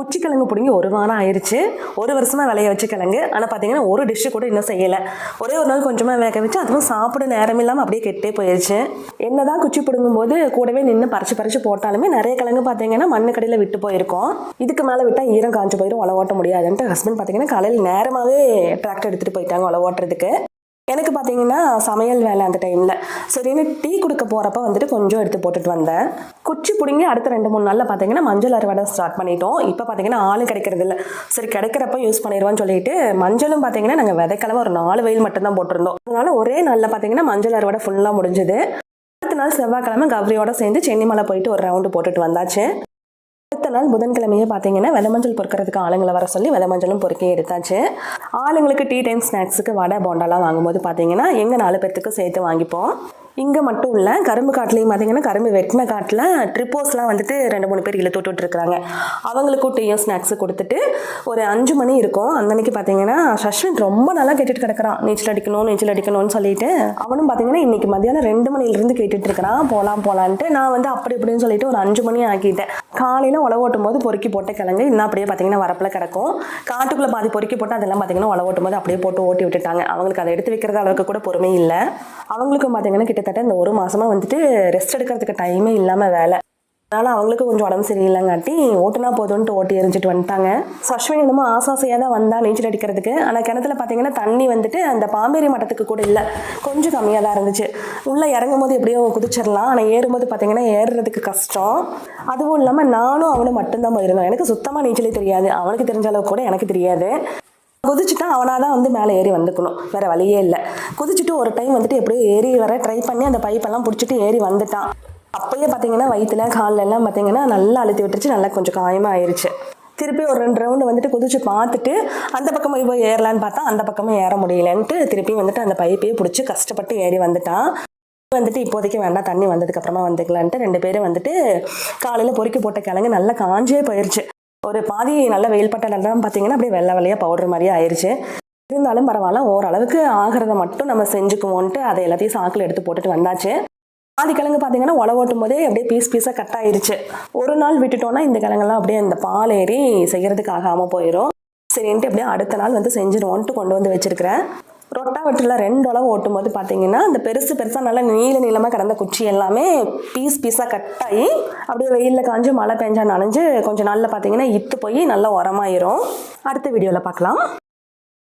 குச்சி கிழங்கு பிடிங்கி ஒரு வாரம் ஆயிடுச்சு ஒரு வருஷமாக விளைய வச்சு கிழங்கு. ஆனால் பார்த்தீங்கன்னா ஒரு டிஷ்ஷு கூட இன்னும் செய்யலை. ஒரே ஒரு நாள் கொஞ்சமாக வேக வச்சு அதுவும் சாப்பிட நேரம் இல்லாமல் அப்படியே கெட்டே போயிடுச்சு என்ன தான் குச்சி பிடுங்கும் போது கூடவே நின்று பறிச்சு பறிச்சு போட்டாலுமே நிறைய கிழங்கு பார்த்தீங்கன்னா மண்ணு கடையில் விட்டு போயிருக்கோம். இதுக்கு மேலே விட்டால் ஈரம் காஞ்சு போயிடும் உழவு ஓட்ட முடியாதுன்ட்டு ஹஸ்பண்ட் பார்த்தீங்கன்னா காலையில் நேரமாகவே டிராக்டர் எடுத்துகிட்டு போயிட்டாங்க உழவு ஓட்டுறதுக்கு எனக்கு பார்த்தீங்கன்னா சமையல் வேலை அந்த டைமில் சரின்னு டீ கொடுக்க போகிறப்ப வந்துட்டு கொஞ்சம் எடுத்து போட்டுட்டு வந்தேன். குச்சி பிடுங்கி அடுத்த ரெண்டு மூணு நாளில் பார்த்தீங்கன்னா மஞ்சள் அறுவடை ஸ்டார்ட் பண்ணிட்டோம். இப்போ பார்த்தீங்கன்னா ஆளும் கிடைக்கிறது இல்லை. சரி கிடைக்கிறப்ப யூஸ் பண்ணிடுவான்னு சொல்லிட்டு மஞ்சளும் பார்த்தீங்கன்னா நாங்கள் விதைக்கிழமை ஒரு நாலு வெயில் மட்டும்தான் போட்டிருந்தோம். அதனால ஒரே நாளில் பார்த்தீங்கன்னா மஞ்சள் அறுவடை ஃபுல்லாக முடிஞ்சுது. அடுத்த நாள் செவ்வாய்க்கிழமை கௌரியோட சேர்ந்து சென்னிமலை போயிட்டு ஒரு ரவுண்டு போட்டுட்டு வந்தாச்சு. அடுத்த நாள் புதன்கிழமையே பார்த்தீங்கன்னா விதமஞ்சள் பொறுக்கிறதுக்கு ஆளுங்களை வர சொல்லி விதை மஞ்சளும் பொறுக்கி எடுத்தாச்சு. ஆளுங்களுக்கு டீ டைம் ஸ்நாக்ஸுக்கு வடை போண்டாலாம் வாங்கும்போது பார்த்தீங்கன்னா எங்கள் நாலு பேர்த்துக்கு சேர்த்து வாங்கிப்போம். இங்கே மட்டும் இல்லை கரும்பு காட்டிலையும் பார்த்தீங்கன்னா கரும்பு வெட்டின காட்டில் ட்ரிப்போஸ்லாம் வந்துட்டு ரெண்டு மூணு பேர் இழுத்து விட்டுட்டு இருக்காங்க. அவங்களுக்கும் டீயும் ஸ்நாக்ஸு கொடுத்துட்டு ஒரு அஞ்சு மணி இருக்கும். அந்த அன்னைக்கு பார்த்தீங்கன்னா சஷ்வின் ரொம்ப நல்லா கேட்டுட்டு கிடக்கிறான். நீச்சல் அடிக்கணும் நீச்சல் அடிக்கணும்னு சொல்லிட்டு அவனும் பார்த்தீங்கன்னா இன்னைக்கு மதியானம் ரெண்டு மணிலேருந்து கேட்டுட்டு இருக்கிறான். போகலாம் போகலான்ட்டு நான் வந்து அப்படி இப்படின்னு சொல்லிட்டு ஒரு அஞ்சு மணி ஆக்கிட்டேன் காலையில் உழவோட்டும் போது பொறுக்கி போட்ட கிழங்கு இன்னும் அப்படியே பார்த்தீங்கன்னா வரப்பில் கிடக்கும். காட்டுக்குள்ளே பாதி பொறுக்கி போட்டு அதெல்லாம் பார்த்தீங்கன்னா உழவோட்டும் போது அப்படியே போட்டு ஓட்டி விட்டுட்டாங்க. அவங்களுக்கு அதை எடுத்து வைக்கிறது அளவுக்கு கூட பொறுமை இல்லை. அவங்களுக்கும் பார்த்தீங்கன்னா கிட்டத்தட்ட இந்த ஒரு மாதமாக வந்துட்டு ரெஸ்ட் எடுக்கிறதுக்கு டைமே இல்லாமல் வேலை. அதனால் அவங்களுக்கு கொஞ்சம் உடம்பு சரியில்லைங்காட்டி ஓட்டுனா போதும்ன்ட்டு ஓட்டி எரிஞ்சிட்டு வந்துட்டாங்க. ஸோ அஸ்வின் என்னமோ ஆசாசையாக தான் வந்தால் நீச்சல் அடிக்கிறதுக்கு. ஆனால் கிணத்துல பார்த்தீங்கன்னா தண்ணி வந்துட்டு அந்த பாம்பேரி மட்டத்துக்கு கூட இல்லை. கொஞ்சம் கம்மியாக தான் இருந்துச்சு. உள்ளே இறங்கும் போது எப்படியோ குதிச்சிடலாம். ஆனால் ஏறும்போது பார்த்தீங்கன்னா ஏறுறதுக்கு கஷ்டம். அதுவும் இல்லாமல் நானும் அவனும் மட்டும்தான் போயிருந்தோம். எனக்கு சுத்தமாக நீச்சலே தெரியாது. அவனுக்கு தெரிஞ்ச அளவுக்கு கூட எனக்கு தெரியாது. குதிச்சுட்டா அவனாக தான் வந்து மேலே ஏறி வந்துக்கணும். வேற வழியே இல்லை. குதிச்சுட்டு ஒரு டைம் வந்துட்டு எப்படியோ ஏறி வர ட்ரை பண்ணி அந்த பைப்பெல்லாம் பிடிச்சிட்டு ஏறி வந்துட்டான். அப்போயே பார்த்தீங்கன்னா வயிற்றுல காலில் எல்லாம் பார்த்தீங்கன்னா நல்லா அழுத்தி விட்டுருச்சு. நல்லா கொஞ்சம் காயமாக ஆயிடுச்சு திருப்பி ஒரு ரெண்டு ரவுண்டு வந்துட்டு குதிச்சு பார்த்துட்டு அந்த பக்கம் போய் போய் ஏறலான்னு பார்த்தா அந்த பக்கமும் ஏற முடியலன்ட்டு திருப்பி வந்துட்டு அந்த பைப்பையே பிடிச்சி கஷ்டப்பட்டு ஏறி வந்துட்டான். வந்துட்டு இப்போதைக்கு வேண்டாம் தண்ணி வந்ததுக்கு அப்புறமா வந்துக்கலான்ட்டு ரெண்டு பேரும் வந்துட்டு காலையில் பொறுக்கி போட்ட கிழங்கு நல்லா காஞ்சே போயிடுச்சு ஒரு பாதி நல்ல வெயில் பட்ட நல்லா பார்த்தீங்கன்னா அப்படியே வெள்ளை வெள்ளையாக பவுடர் மாதிரியே ஆயிடுச்சு இருந்தாலும் பரவாயில்ல ஓரளவுக்கு ஆகிறத மட்டும் நம்ம செஞ்சுக்குவோன்ட்டு அதை எல்லாத்தையும் சாக்கில் எடுத்து போட்டுட்டு வந்தாச்சு. பாதி கிழங்கு பார்த்தீங்கன்னா உழவு ஓட்டும் போதே அப்படியே பீஸ் பீஸாக கட் ஆயிடுச்சு ஒரு நாள் விட்டுட்டோம்னா இந்த கிழங்கெல்லாம் அப்படியே அந்த பால் ஏறி செய்கிறதுக்கு ஆகாமல் போயிடும் சரின்ட்டு அப்படியே அடுத்த நாள் வந்து செஞ்சிருவோன்ட்டு கொண்டு வந்து வச்சிருக்கிறேன். ரொட்டாவெட்டில் ரெண்டு அளவு ஓட்டும் போது பார்த்தீங்கன்னா அந்த பெருசு பெருசாக நல்லா நீள நீளமாக கிடந்த குச்சி எல்லாமே பீஸ் பீஸாக கட் ஆகி அப்படியே வெயிலில் காஞ்சு மழை பெஞ்சா நனைஞ்சு கொஞ்சம் நாளில் பார்த்தீங்கன்னா இத்து போய் நல்லா உரமாயிரும். அடுத்த வீடியோவில் பார்க்கலாம்.